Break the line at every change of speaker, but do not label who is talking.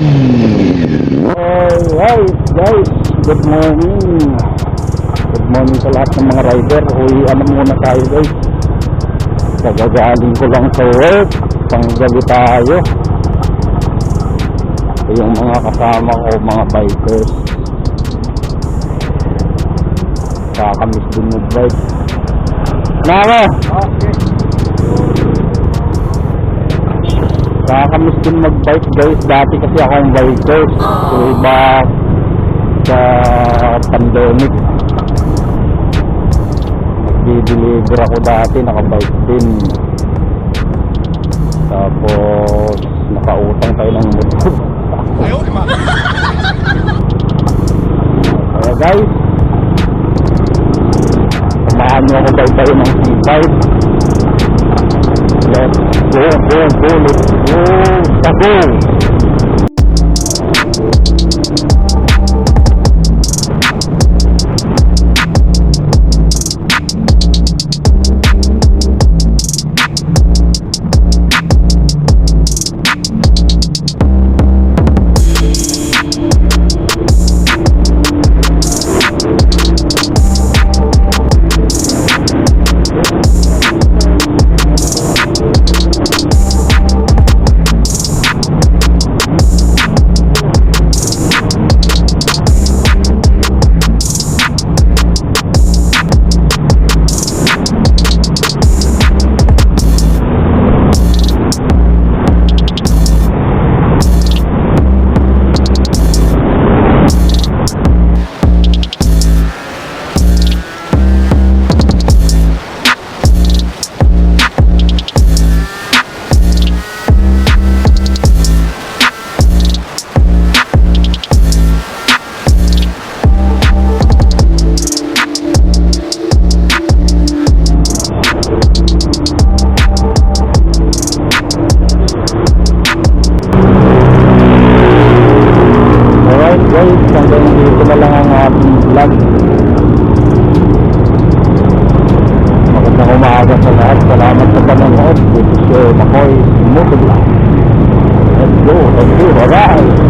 Alright guys, good morning. Good morning sa lahat ng mga rider. Uy, ano muna tayo guys. Kagagaling ko lang sa work. Panggabi tayo. Yung mga kasama ko, mga bikers. Kakamiss din mag-bike. Nara! Nakakamiss din mag-bike guys. Dati kasi ako ang bikers. So iba sa pandemic. Nagdi-deliver ako dati. Nakabike din. Tapos nakautang tayo ng motor. Kaya guys, samahan nyo ako tayo ng C5. Let's go, go, go, let's go. Tago! Dito na lang ang ating vlog. Magandang umaga sa lahat. Salamat sa panonood. This is your Makoy Motovlog. Let's go. Thank you. Bye-bye.